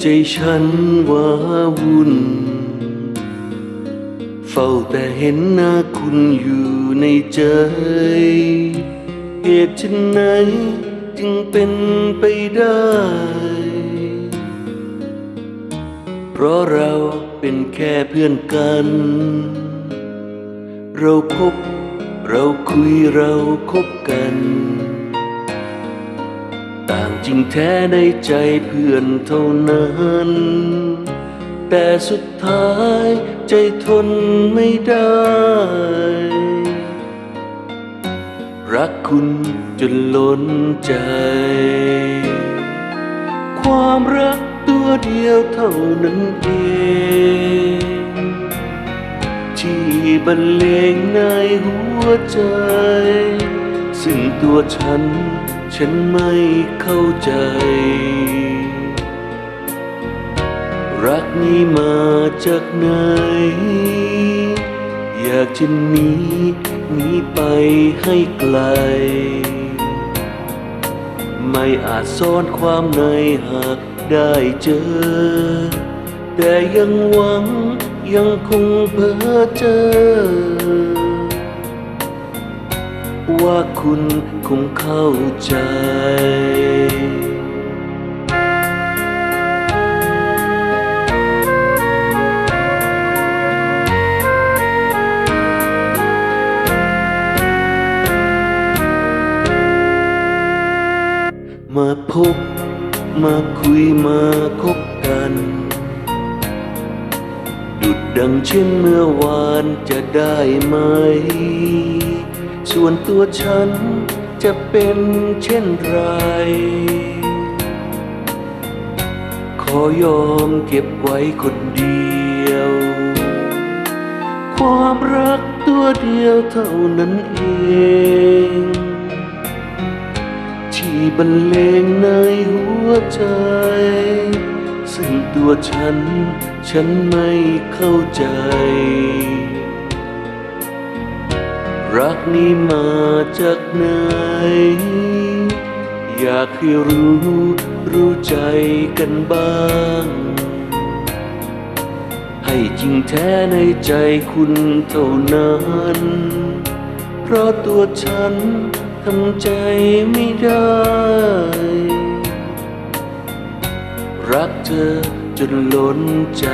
ใจฉันว่าวุ่น เฝ้าแต่เห็นหน้าคุณอยู่ในใจเหตุฉันไหนจึงเป็นไปได้ เพราะเราเป็นแค่เพื่อนกัน เราพบ เราคุยเราคบกัน ริงแท้ในใจเพื่อนเท่านั้น แต่สุดท้ายใจทนไม่ได้ รักคุณจนล้นใจ ความรักตัวเดียวเท่านั้นเองที่บรรเลงในหัวใจ ซึ่งตัวฉัน ฉันไม่เข้าใจ รักนี้มาจากไหน อยากจะหนีหนีไปให้ไกล ไม่อาจซ่อนความในหากได้เจอ แต่ยังหวังยังคงเพ้อเจอ ว่าคุณคงเข้าใจ มาพบมาคุยมาคบกัน ดุดดังเช่นเมื่อวานจะได้ไหม ส่วนตัวฉันจะเป็นเช่นไร ขอยอมเก็บไว้คนเดียว ความรักตัวเดียวเท่านั้นเอง ที่บรรเลงในหัวใจ ซึ่งตัวฉันฉันไม่เข้าใจ รักนี้มาจากไหน อยากให้รู้รู้ใจกันบ้าง ให้จริงแท้ในใจคุณเท่านั้น เพราะตัวฉันทำใจไม่ได้ รักเธอจนล้นใจ